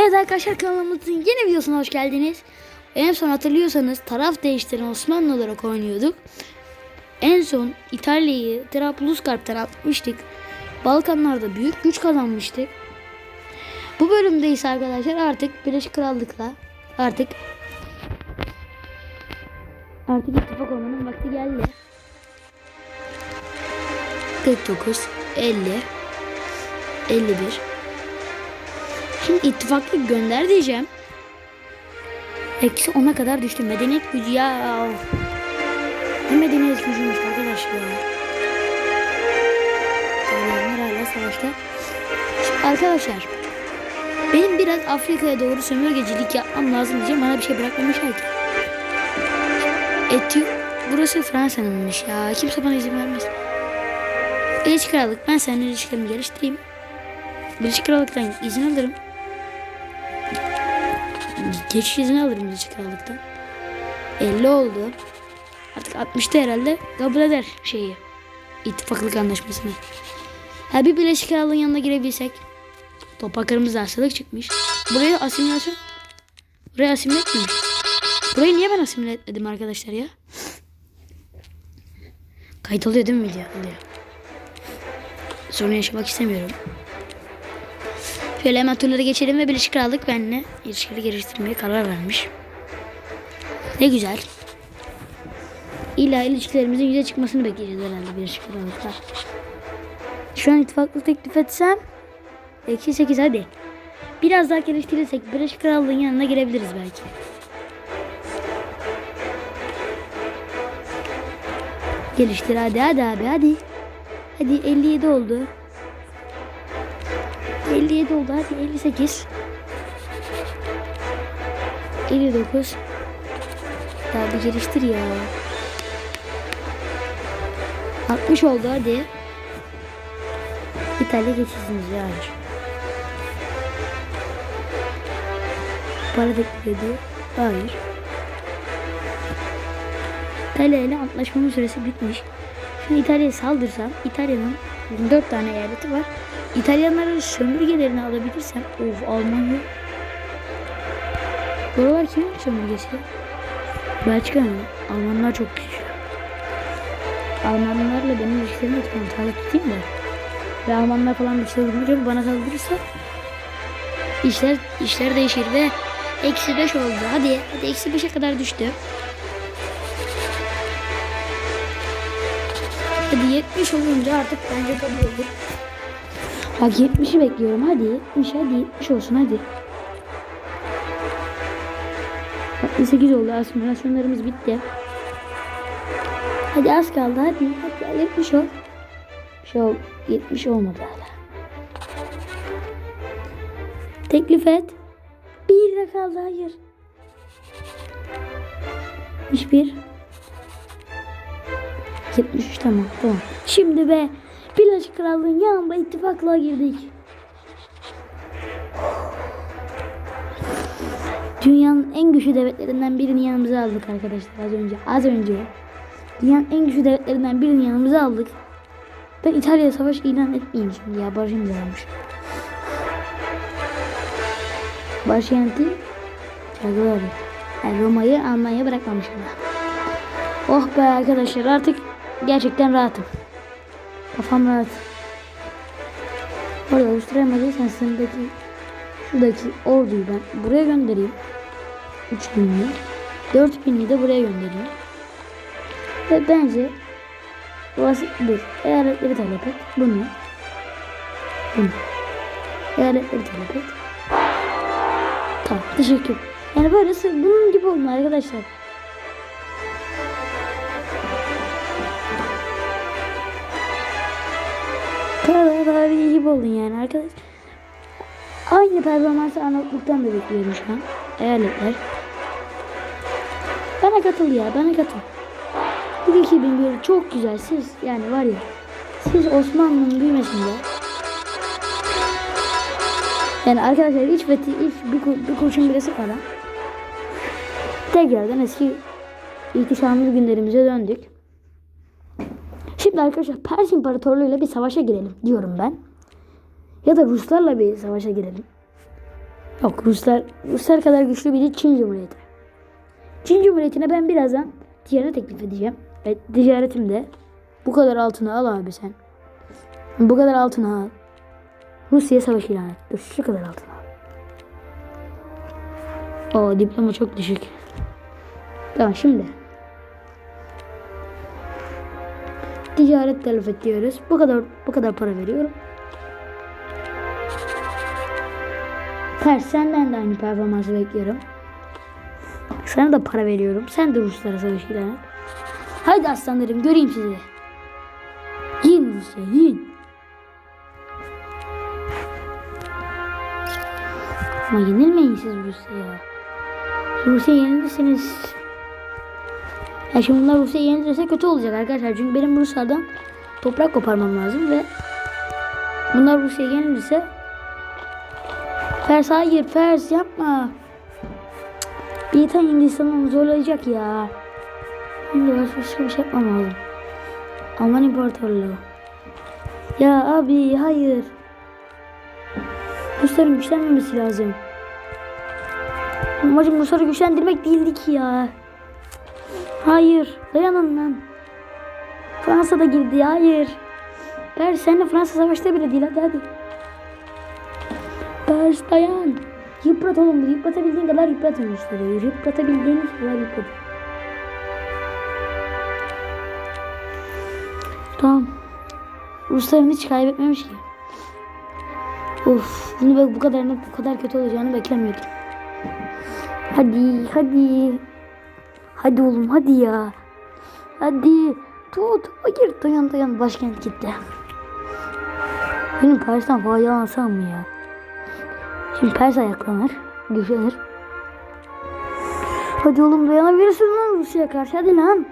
Evet arkadaşlar kanalımızın yeni videosuna hoş geldiniz. En son hatırlıyorsanız taraf değiştiren Osmanlı olarak oynuyorduk. En son İtalya'yı Trablusgarp'tan atmıştık. Balkanlarda büyük güç kazanmıştık. Bu bölümde ise arkadaşlar artık Birleşik Krallık'la artık artık ittifak olmanın vakti geldi. 49, 50, 51, Şimdi ittifaklık gönder diyeceğim. Eksi 10'a kadar düştü. Medeniyet gücü ya. Ne medeniyet gücüymüş arkadaş ya. İtalyanlar hala savaşta. Şimdi arkadaşlar. Benim biraz Afrika'ya doğru sömürgecilik yapmam lazım diyeceğim. Bana bir şey bırakmamışlar ki. Etiyop. Burası Fransa'nınmış ya. Kimse bana izin vermez. Birleşik Krallık. Ben seninle ilişkilerimi geliştireyim. Birleşik Krallık'tan izin alırım. Geçiş izni alırım Birleşik Krallık'tan. 50 oldu. Artık 60'ta herhalde kabul eder şeyi. İttifaklık anlaşmasını. Ha bir Birleşik Krallığın yanına girebilsek. Topraklarımızda hastalık çıkmış. Buraya asimilasyon. Buraya asimile etmemiş. Burayı niye ben asimile etmedim arkadaşlar ya? Kayıt oluyor değil mi video? Oluyor. Sorun yaşamak istemiyorum. Şöyle hemen turlara geçelim ve Birleşik Krallık benimle ilişkileri geliştirmeye karar vermiş. Ne güzel. İlla ilişkilerimizin yüze çıkmasını bekleyeceğiz herhalde Birleşik Krallık'ta. Şu an ittifaklık teklif etsem eksi 8 hadi. Biraz daha geliştirirsek Birleşik Krallığın yanına girebiliriz belki. Geliştir hadi hadi abi hadi. Hadi 57 oldu. 57 oldu. Hadi 58 59 Daha bir geliştir ya. 60 oldu hadi. İtalya geçirsiniz ya. Para teklif Hayır. İtalya ile antlaşmamın süresi bitmiş. Şimdi İtalya'ya saldırsam İtalya'nın 24 tane eyaleti var İtalyanların sömürgelerini alabilirsem of Almanya Buralar kimin sömürgesi? Belçika mı? Almanlar çok güçlü. Almanlarla benim ilişkilerimi tutmam. Takip tutayım da. Ve Almanlar falan bir şey vurunca bana saldırırsa işler, işler değişir ve eksi 5 oldu. Hadi, hadi eksi 5'e kadar düştü. Hadi 70 olunca artık bence kabul olur. Bak 70'i bekliyorum hadi 70 hadi 70 olsun hadi. 68 oldu asimilasyonlarımız bitti. Hadi az kaldı hadi hadi 70 ol. Şey ol 70 olmadı hala. Teklif et. Bir lira kaldı hayır. 71 73 tamam tamam. Şimdi be Birleşik Krallığın yanında ittifaklığa girdik. Dünyanın en güçlü devletlerinden birini yanımıza aldık arkadaşlar az önce. Az önce. Dünyanın en güçlü devletlerinden birini yanımıza aldık. Ben İtalya'ya savaş ilan etmeyeyim şimdi ya. Barış imzalamış. Başkenti Cagliari. Yani Roma'yı Almanya'ya bırakmamışım da. Oh be arkadaşlar artık gerçekten rahatım. Kafam rahat. Orada oluşturamadıysan sınırdaki şuradaki orduyu ben buraya göndereyim. 3000'li. 4000'li de buraya göndereyim. Ve bence burası dur. Eyaletleri talep et. Bunu. Bunu. Eyaletleri talep et. Tamam teşekkür. Yani böylesi bunun gibi olmalı arkadaşlar. Kadar tarihi gibi olun yani arkadaş. Aynı performansı Arnavutluk'tan da bekliyorum şu an. Eyaletler. Bana katıl ya bana katıl. Bu 2001 çok güzel siz yani var ya. Siz Osmanlı'nın büyümesinde. Yani arkadaşlar hiç fethi hiç bir, kur, bir kurşun birisi falan. Tekrardan eski ihtişamlı günlerimize döndük. Şimdi arkadaşlar Pers İmparatorluğu ile bir savaşa girelim diyorum ben. Ya da Ruslarla bir savaşa girelim. Yok Ruslar, Ruslar kadar güçlü biri Çin Cumhuriyeti. Çin Cumhuriyeti'ne ben birazdan ticaret teklif edeceğim. Ve ticaretimde bu kadar altını al abi sen. Bu kadar altını al. Rusya savaş ilan et. Dur şu kadar altını al. Oo diploma çok düşük. Tamam şimdi. Ticaret telef et. Bu kadar bu kadar para veriyorum. Pers senden de aynı performansı bekliyorum. Sana da para veriyorum. Sen de Ruslara savaş ilan et. Haydi aslanlarım göreyim sizi. Yiyin Rusya yiyin. Ama yenilmeyin siz Rusya'ya. Rusya yenilirseniz ya şimdi bunlar Rusya yenilirse kötü olacak arkadaşlar. Çünkü benim Ruslardan toprak koparmam lazım ve bunlar Rusya yenilirse Fers hayır Fers yapma. Bir tane Hindistan'ı zorlayacak ya. Şimdi başka bir şey yapmam lazım. Alman İmparatorluğu. Ya abi hayır. Rusların güçlenmemesi lazım. Amacım Rusları güçlendirmek değildi ki ya. Hayır. Dayanın lan. Fransa da girdi. Hayır. Pers senle Fransa savaşta bile değil. Hadi hadi. Pers dayan. Yıprat oğlum. Yıpratabildiğin kadar yıpratın Rusları. Yıpratabildiğiniz kadar yıpratın. Tamam. Rusların hiç kaybetmemiş ki. Of, bunu bu kadar bu kadar kötü olacağını beklemiyordum. Hadi, hadi. Hadi oğlum, hadi ya. Hadi. Tut, hayır, dayan dayan. Başkent gitti. Benim Pers'ten faydalansam mı ya? Şimdi Pers ayaklanır, güçlenir. Hadi oğlum dayanabilirsin lan Rusya'ya karşı. Hadi lan.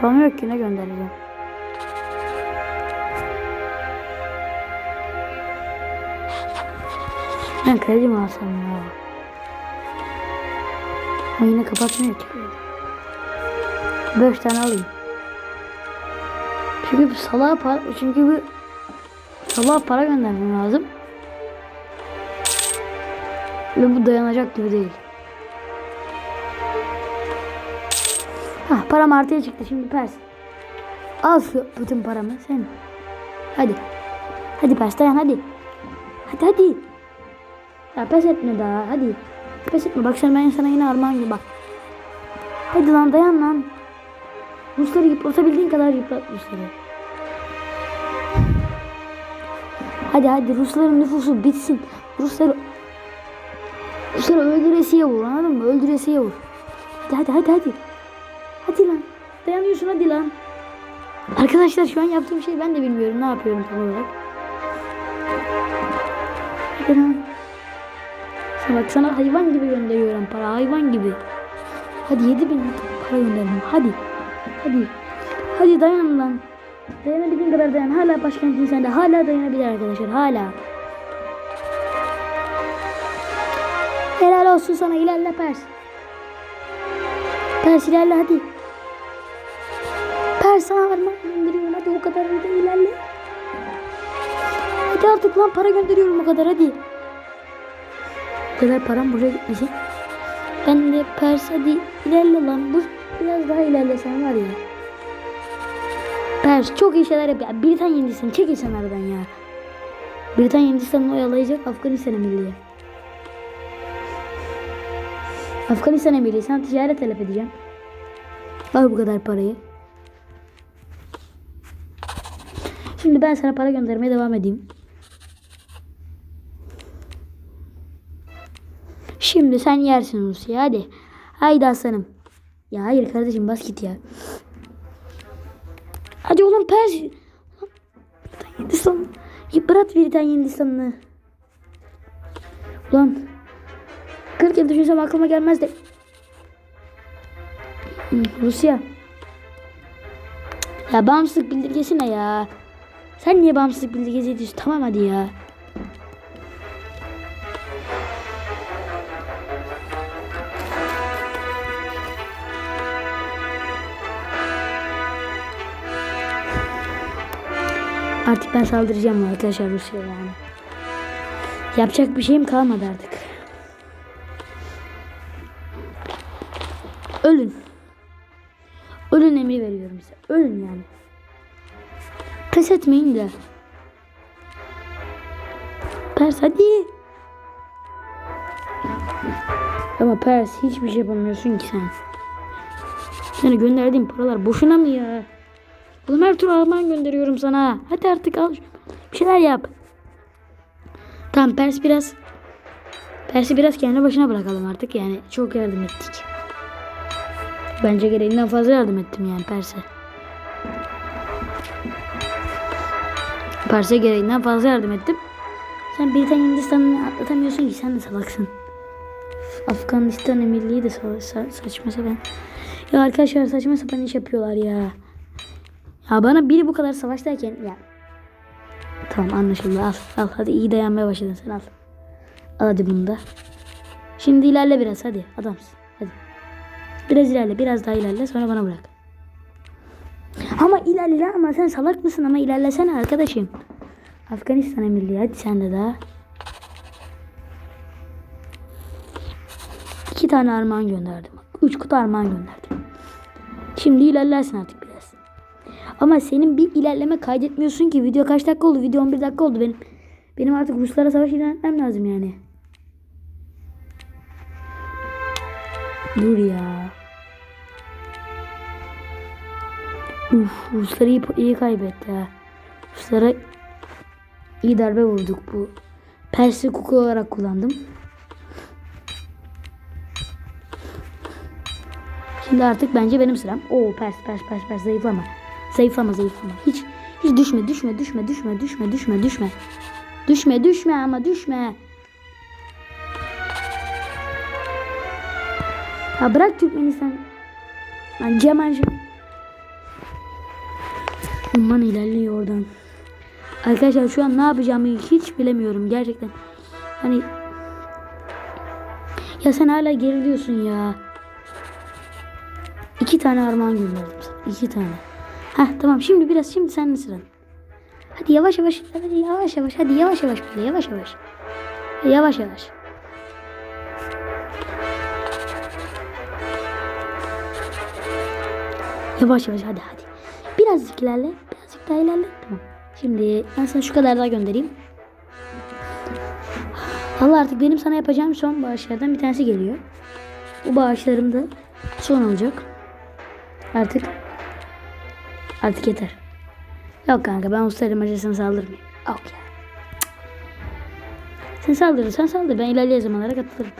Param yok ki ne göndereceğim. Ben kredi mi alsam ya? Ama yine kapatmıyor ki. Beş tane alayım. Çünkü bir salağa para, çünkü bir salağa para göndermem lazım. Ve bu dayanacak gibi değil. Hah param artıya çıktı şimdi pers. Al şu bütün paramı sen. Hadi. Hadi pers dayan hadi. Hadi hadi. Ya pes etme daha hadi. Pes etme bak sen ben sana yine armağan gibi bak. Hadi lan dayan lan. Rusları yıpratabildiğin kadar yıprat Rusları. Hadi hadi Rusların nüfusu bitsin. Rusları Rusları öldüresiye vur anladın mı? Öldüresiye vur. Hadi hadi hadi hadi. Hadi lan. Dayanıyorsun hadi lan. Arkadaşlar şu an yaptığım şey ben de bilmiyorum. Ne yapıyorum tam olarak. Hadi lan. Sana sana hayvan gibi gönderiyorum para. Hayvan gibi. Hadi 7 bin para gönderdim. Hadi. Hadi. Hadi dayan lan. Dayanabildiğin kadar dayan. Hala başkentin sende. Hala dayanabilir arkadaşlar. Hala. Helal olsun sana. ilerle Pers. Pers ilerle hadi. Pers sana armağan gönderiyorum. Hadi o kadar hadi ilerle. Hadi artık lan para gönderiyorum o kadar hadi. Kadar param buraya gitmeyecek. Ben de Pers hadi ilerle lan. Bu biraz daha ilerlesen var ya. Pers çok iyi şeyler yap. Ya, Britanya Hindistan çekil sen aradan ya. Britanya Hindistan'ı oyalayacak Afganistan'a milliye. Afganistan'a milliye sana ticaret talep edeceğim. Al bu kadar parayı. Şimdi ben sana para göndermeye devam edeyim. Şimdi sen yersin Rusya hadi. Haydi aslanım. Ya hayır kardeşim bas git ya. Hadi oğlum Pers. Hindistan. Yıprat bir tane Hindistan'ı. Ulan. 40 yıl düşünsem aklıma gelmez de. Hmm, Rusya. Ya bağımsızlık bildirgesi ne ya? Sen niye bağımsızlık bildirgesi ediyorsun? Tamam hadi ya. Ben saldıracağım arkadaşlar Rusya'ya yani. Yapacak bir şeyim kalmadı artık. Ölün. Ölün emri veriyorum size. Ölün yani. Pes etmeyin de. Pers hadi. Ama Pers hiçbir şey yapamıyorsun ki sen. Yani gönderdiğim paralar boşuna mı ya? Oğlum her türlü Alman gönderiyorum sana. Hadi artık al. Bir şeyler yap. Tamam Pers biraz Pers'i biraz kendi başına bırakalım artık yani çok yardım ettik. Bence gereğinden fazla yardım ettim yani Pers'e. Pers'e gereğinden fazla yardım ettim. Sen bir tane Hindistan'ı atlatamıyorsun ki sen de salaksın. Afganistan emirliği de sa- sa- saçma sapan. Ya arkadaşlar saçma sapan iş yapıyorlar ya. Ya bana biri bu kadar savaştayken ya. Tamam anlaşıldı al al hadi iyi dayanmaya başladın sen al. Al hadi bunu da. Şimdi ilerle biraz hadi adamsın hadi. Biraz ilerle biraz daha ilerle sonra bana bırak. Ama ilerle ama sen salak mısın ama ilerlesene arkadaşım. Afganistan emirliği hadi sen de daha. İki tane armağan gönderdim. Üç kutu armağan gönderdim. Şimdi ilerlersin artık. Ama senin bir ilerleme kaydetmiyorsun ki. Video kaç dakika oldu? Video 11 dakika oldu benim. Benim artık Ruslara savaş ilan etmem lazım yani. Dur ya. Uf, Rusları iyi, iyi kaybetti ha. Ruslara iyi darbe vurduk bu. Pers'i kuku olarak kullandım. Şimdi artık bence benim sıram. Oo pers pers pers pers zayıflama. Zayıflama zayıflama. Hiç hiç düşme düşme düşme düşme düşme düşme düşme. Düşme düşme ama düşme. Ya bırak Türkmenistan. Lan Cemal'cim. Aman ilerliyor oradan. Arkadaşlar şu an ne yapacağımı hiç bilemiyorum gerçekten. Hani ya sen hala geriliyorsun ya. İki tane armağan gönderdim sana. İki tane. Heh tamam şimdi biraz şimdi senin sıran. Hadi yavaş yavaş. Hadi yavaş yavaş. Hadi yavaş yavaş böyle yavaş yavaş. Yavaş yavaş. Yavaş yavaş hadi hadi. Birazcık ilerle. Birazcık daha ilerle. Tamam. Şimdi ben sana şu kadar daha göndereyim. Valla artık benim sana yapacağım son bağışlardan bir tanesi geliyor. Bu bağışlarım da son olacak. Artık artık yeter. Yok kanka ben Uluslararası Macaristan'a saldırmayayım. Yok ya. Sen saldırırsan saldır. Ben ilerleyen zamanlara katılırım.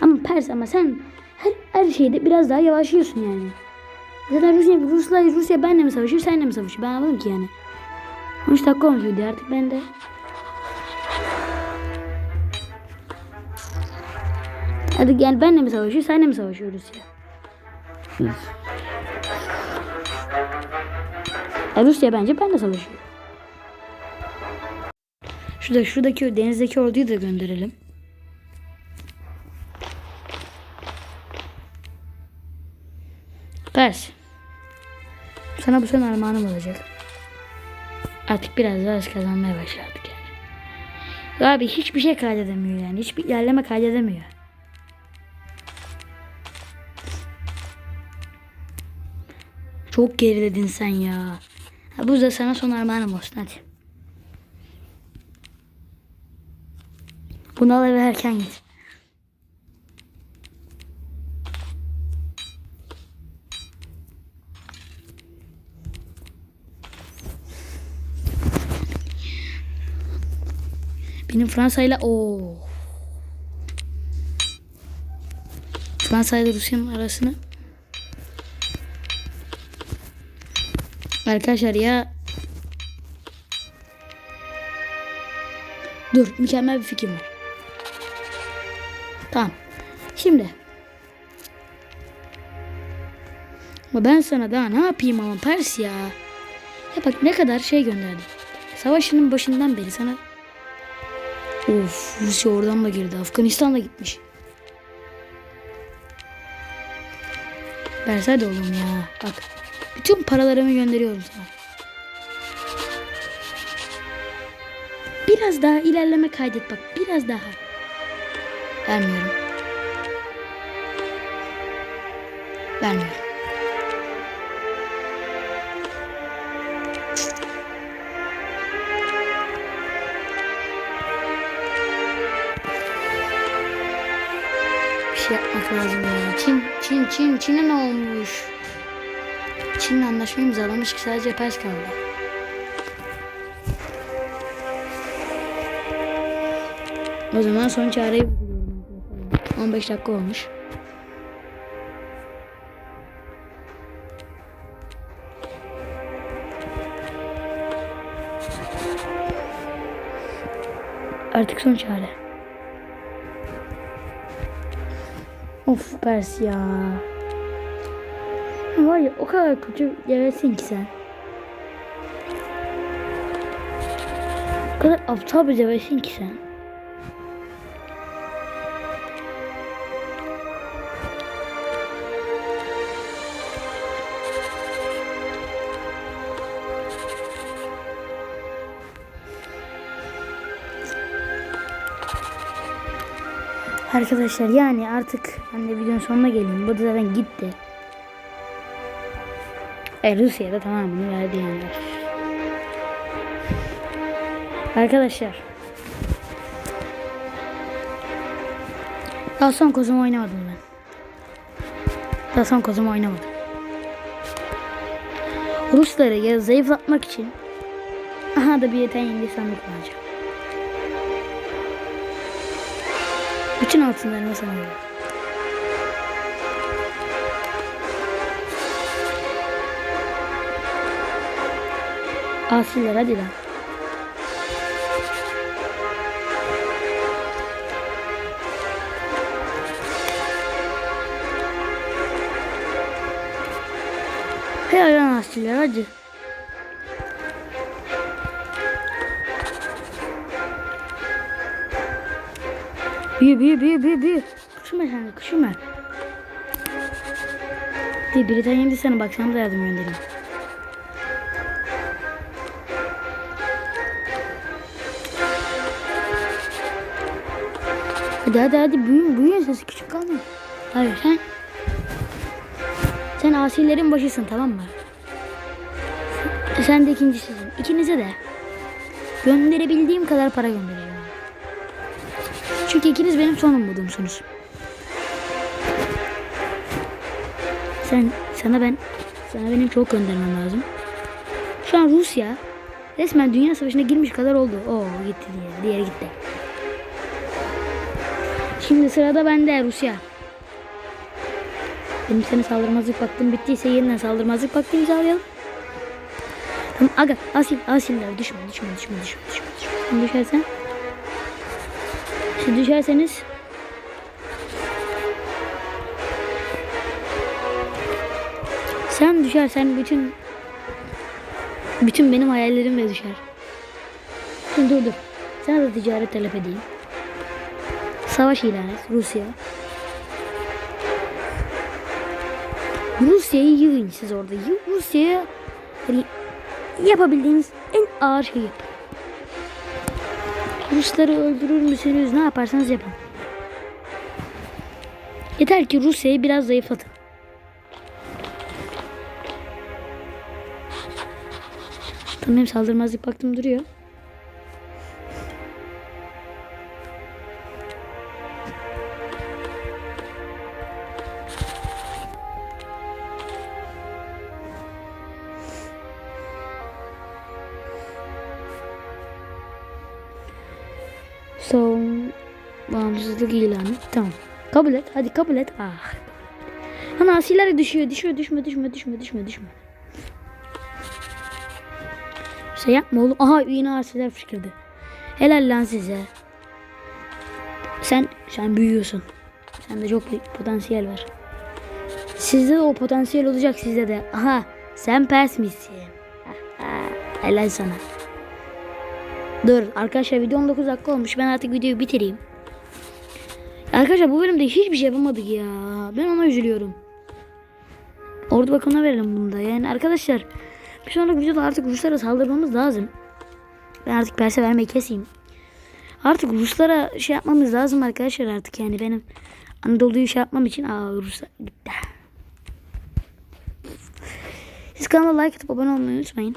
Ama Pers ama sen her, her şeyde biraz daha yavaşlıyorsun yani. Zaten Rusya, Rusla, Rusya benle mi savaşıyor senle mi savaşıyor? Ben anlamadım ki yani. 13 dakika olmuş video artık ben de. Hadi gel benle mi savaşıyor senle mi savaşıyor Rusya? Ya Rusya bence benle savaşıyor. Şurada şuradaki denizdeki orduyu da gönderelim. Pers. Sana bu sene armağanım olacak. Artık biraz daha hız kazanmaya başladık yani. Abi hiçbir şey kaydedemiyor yani. Hiçbir ilerleme kaydedemiyor. Çok geriledin sen ya. Ha, bu da sana son armağanım olsun hadi. Bunu al eve erken git. Benim Fransa ile o Fransa ile Rusya'nın arasını Arkadaşlar ya Dur mükemmel bir fikrim var. Tamam. Şimdi Ama ben sana daha ne yapayım ama Pers ya. Ya bak ne kadar şey gönderdim. Savaşının başından beri sana Of Rusya oradan da girdi. Afganistan da gitmiş. Versene oğlum ya. Bak. Bütün paralarımı gönderiyorum sana. Biraz daha ilerleme kaydet bak. Biraz daha. Vermiyorum. Vermiyorum. Bir şey yapmak lazım ya. Çin, Çin, Çin, Çin'e ne olmuş? Çin'le anlaşma imzalamış ki sadece pers kaldı. O zaman son çareyi buluyorum arkadaşlar. 15 dakika olmuş. Artık son çare. Of Pers ya. Var ya o kadar kötü gevesin ki sen. O kadar aptal bir gevesin ki sen. Arkadaşlar yani artık ben de videonun sonuna geleyim. Bu da zaten gitti. E Rusya'da tamamını verdi yani. Arkadaşlar. Daha son kozumu oynamadım ben. Daha son kozumu oynamadım. Rusları ya zayıflatmak için aha da bir yeten yengeç sandık kullanacağım. Bütün altınlarımı sana Asiller hadi lan. Helal lan asiller hadi. Büyü büyü büyü büyü büyü. Kuşuma sen kuşuma. Bir Britanya bir sana bak sana da yardım göndereyim. Hadi hadi hadi büyüyün büyüyün sesi küçük kalma. Hayır sen sen asillerin başısın tamam mı? Sen de ikincisisin. İkinize de gönderebildiğim kadar para göndereceğim. Çünkü ikiniz benim son umudumsunuz. Sen sana ben sana benim çok göndermem lazım. Şu an Rusya resmen dünya savaşına girmiş kadar oldu. Oo gitti diğeri, diğeri gitti. Şimdi sırada bende Rusya. Benim seni saldırmazlık vaktim bittiyse yeniden saldırmazlık vakti imzalayalım. Tamam aga asil asiller düşme düşme düşme düşme düşme düşme. Sen düşersen siz düşerseniz sen düşersen bütün bütün benim hayallerim de düşer. Şimdi dur dur. Sana da ticaret talep edeyim. Savaş ilan et Rusya. Rusya'yı yığın siz orada. Rusya'ya hani yapabildiğiniz en ağır şeyi yapın. Rusları öldürür müsünüz? Ne yaparsanız yapın. Yeter ki Rusya'yı biraz zayıflatın. Tamam saldırmazlık baktım duruyor. Son bağımsızlık ilanı. Tamam. Kabul et. Hadi kabul et. Ah. Ana asiller düşüyor. Düşüyor. Düşme düşme düşme düşme düşme. Şey yapma oğlum. Aha yine asiller fışkırdı. Helal lan size. Sen sen büyüyorsun. Sende çok büyük potansiyel var. Sizde de o potansiyel olacak sizde de. Aha sen pers misin? Aha, helal sana. Dur arkadaşlar video 19 dakika olmuş. Ben artık videoyu bitireyim. Arkadaşlar bu bölümde hiçbir şey yapamadık ya. Ben ona üzülüyorum. Ordu bakanına verelim bunda. Yani arkadaşlar bir sonraki videoda artık Ruslara saldırmamız lazım. Ben artık perse vermeyi keseyim. Artık Ruslara şey yapmamız lazım arkadaşlar artık yani benim Anadolu'yu şey yapmam için aa Ruslar gitti. Siz kanala like atıp abone olmayı unutmayın.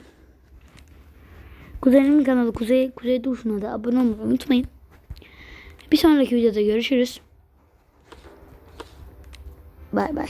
Kuzenimin kanalı Kuzey Kuzey Dursun'a da abone olmayı unutmayın. Bir sonraki videoda görüşürüz. Bay bay.